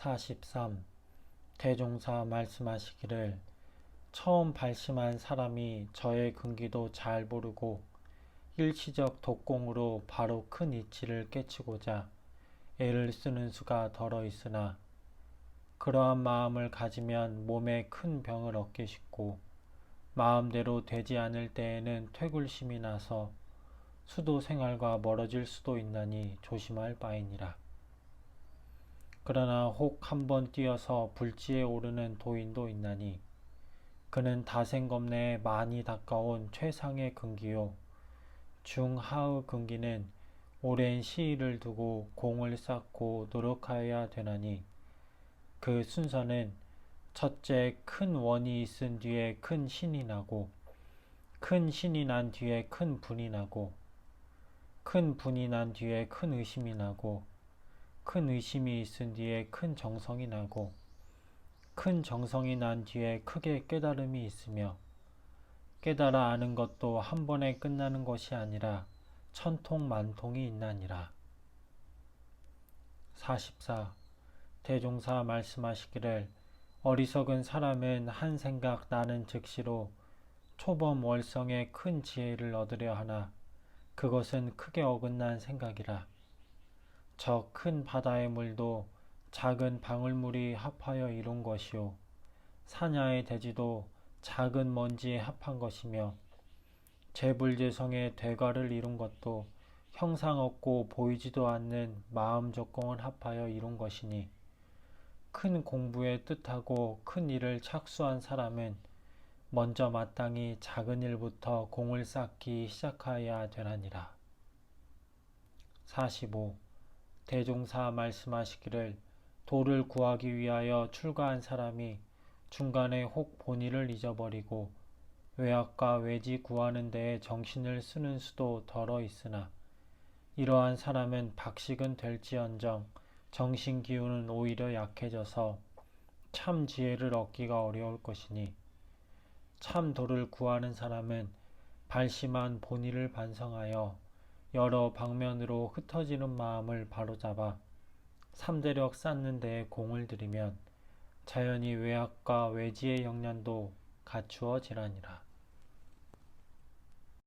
43. 대종사 말씀하시기를 처음 발심한 사람이 저의 근기도 잘 모르고 일시적 독공으로 바로 큰 이치를 깨치고자 애를 쓰는 수가 덜어 있으나 그러한 마음을 가지면 몸에 큰 병을 얻기 쉽고 마음대로 되지 않을 때에는 퇴굴심이 나서 수도 생활과 멀어질 수도 있나니 조심할 바이니라. 그러나 혹 한 번 뛰어서 불지에 오르는 도인도 있나니 그는 다생검내에 많이 가까운 최상의 근기요. 중하의 근기는 오랜 시일을 두고 공을 쌓고 노력하여야 되나니 그 순서는 첫째 큰 원이 있은 뒤에 큰 신이 나고 큰 신이 난 뒤에 큰 분이 나고 큰 분이 난 뒤에 큰 의심이 나고 큰 의심이 있은 뒤에 큰 정성이 나고 큰 정성이 난 뒤에 크게 깨달음이 있으며 깨달아 아는 것도 한 번에 끝나는 것이 아니라 천통 만통이 있나니라. 44. 대종사 말씀하시기를 어리석은 사람은 한 생각 나는 즉시로 초범 월성의 큰 지혜를 얻으려 하나 그것은 크게 어긋난 생각이라. 저 큰 바다의 물도 작은 방울물이 합하여 이룬 것이요 사냐의 대지도 작은 먼지에 합한 것이며 재불재성의 대가를 이룬 것도 형상 없고 보이지도 않는 마음 조공을 합하여 이룬 것이니 큰 공부에 뜻하고 큰 일을 착수한 사람은 먼저 마땅히 작은 일부터 공을 쌓기 시작하여야 되나니라. 45. 대종사 말씀하시기를 도를 구하기 위하여 출가한 사람이 중간에 혹 본의를 잊어버리고 외학과 외지 구하는 데에 정신을 쓰는 수도 덜어 있으나 이러한 사람은 박식은 될지언정 정신 기운은 오히려 약해져서 참 지혜를 얻기가 어려울 것이니 참 도를 구하는 사람은 발심한 본의를 반성하여 여러 방면으로 흩어지는 마음을 바로잡아 삼대력 쌓는 데에 공을 들이면 자연히 외학과 외지의 영련도 갖추어지라니라.